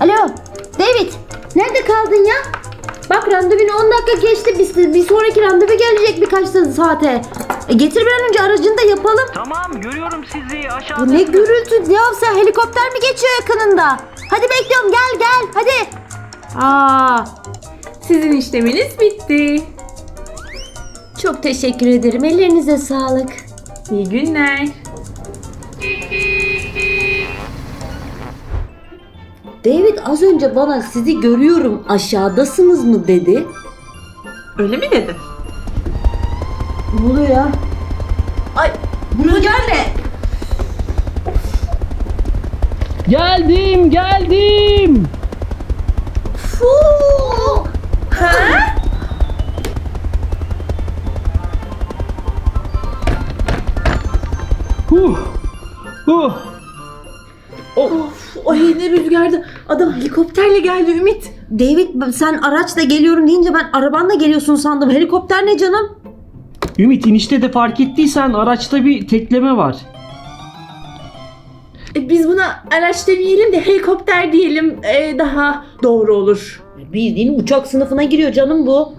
Alo David nerede kaldın ya? Bak randevun 10 dakika geçti. Bir, bir sonraki randevu gelecek birkaç saate. E, getir bir an önce aracını da yapalım. Tamam görüyorum sizi Bu aşağıda. ne gürültü ya sen helikopter mi geçiyor yakınında? Hadi bekliyorum gel gel hadi. Aa, Sizin işleminiz bitti. çok teşekkür ederim. Ellerinize sağlık. İyi günler. David az önce bana sizi görüyorum aşağıdasınız mı dedi. Öyle mi dedi? Ne oluyor ya? Ay Rüzgar ne? Geldim, geldim. Fuu! Ne rüzgardı. Adam helikopterle geldi Ümit. David sen araçla geliyorum deyince ben arabanla geliyorsun sandım. Helikopter ne canım? Ümit inişte de fark ettiysen araçta bir tekleme var. E, biz buna araç demeyelim de helikopter diyelim e, daha doğru olur. Bildiğin uçak sınıfına giriyor canım bu.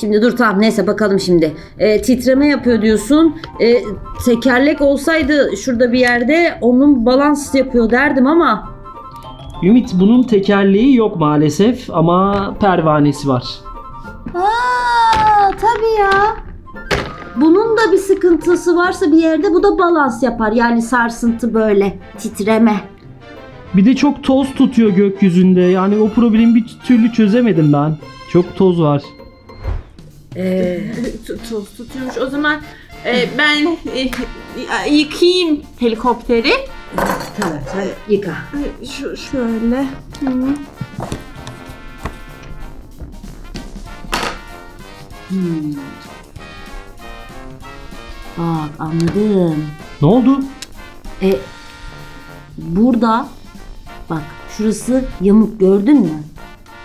Şimdi dur tamam neyse bakalım şimdi. Ee, titreme yapıyor diyorsun. Ee, tekerlek olsaydı şurada bir yerde onun balans yapıyor derdim ama. Ümit bunun tekerleği yok maalesef ama pervanesi var. Aa tabii ya. Bunun da bir sıkıntısı varsa bir yerde bu da balans yapar. Yani sarsıntı böyle titreme. Bir de çok toz tutuyor gökyüzünde. Yani o problemi bir türlü çözemedim ben. Çok toz var. Ee, tut, tutuyormuş. O zaman e, ben e, yıkayayım helikopteri. Tamam sen yıka. Şu, şöyle. Hı. Hmm. Bak anladım. Ne oldu? E, burada bak şurası yamuk gördün mü?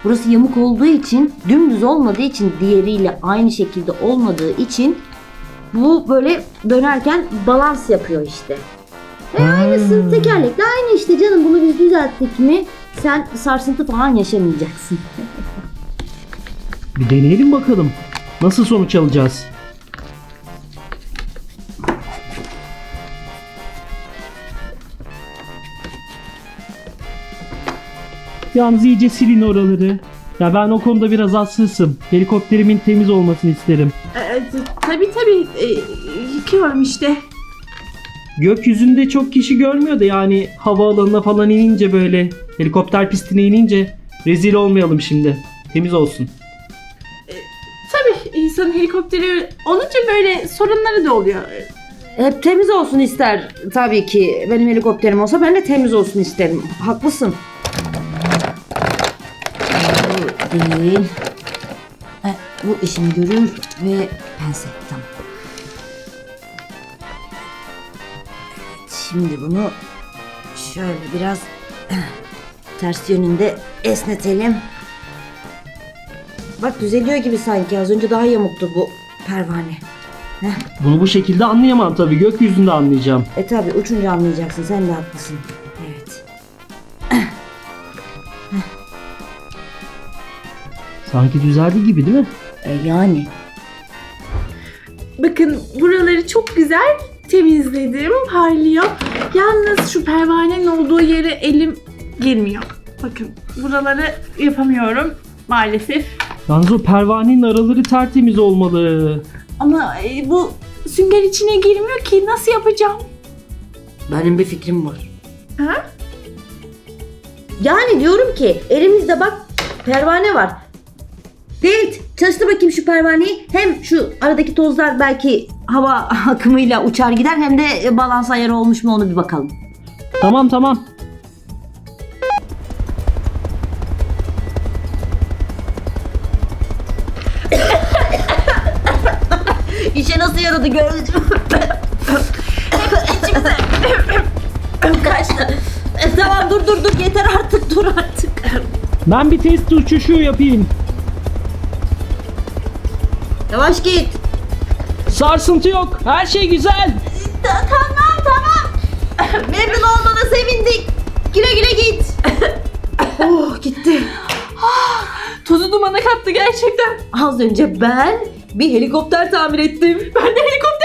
Burası yamuk olduğu için dümdüz olmadığı için diğeriyle aynı şekilde olmadığı için bu böyle dönerken balans yapıyor işte. E, aynısı tekerlekle aynı işte canım bunu biz düzelttik mi sen sarsıntı falan yaşamayacaksın. Bir deneyelim bakalım. Nasıl sonuç alacağız? Yalnız iyice silin oraları. Ya ben o konuda biraz hassasım. Helikopterimin temiz olmasını isterim. E, tabii tabii e, yıkıyorum işte. Gökyüzünde çok kişi görmüyor da yani havaalanına falan inince böyle helikopter pistine inince rezil olmayalım şimdi. Temiz olsun. Tabii insan helikopteri olunca böyle sorunları da oluyor. Hep temiz olsun ister tabii ki. Benim helikopterim olsa ben de temiz olsun isterim. Haklısın. Bu değil. E, bu işimi görür ve pense. Tamam. Şimdi bunu şöyle biraz ters yönünde esnetelim. Bak düzeliyor gibi sanki. Az önce daha yamuktu bu pervane. Bunu bu şekilde anlayamam tabii. Gökyüzünde anlayacağım. E tabi uçunca anlayacaksın sen de haklısın. Evet. Sanki düzeldi gibi değil mi? E yani. Bakın buraları çok güzel temizledim. Parlıyor. Yalnız şu pervanenin olduğu yere elim girmiyor. Bakın buraları yapamıyorum maalesef. Yalnız o pervanenin araları tertemiz olmalı. Ama e, bu sünger içine girmiyor ki nasıl yapacağım? Benim bir fikrim var. Ha? Yani diyorum ki elimizde bak pervane var. David çalıştır bakayım şu pervaneyi. Hem şu aradaki tozlar belki hava akımıyla uçar gider hem de e, balans ayarı olmuş mu onu bir bakalım. Tamam tamam. İşe nasıl yaradı gördün Kaçtı. E, tamam dur dur dur yeter artık dur artık. Ben bir test uçuşu yapayım. Yavaş git. Sarsıntı yok. Her şey güzel. tamam tamam. Memnun olmana sevindik. Güle güle git. oh gitti. Tozu dumana kattı gerçekten. Az önce ben bir helikopter tamir ettim. Ben de helikopter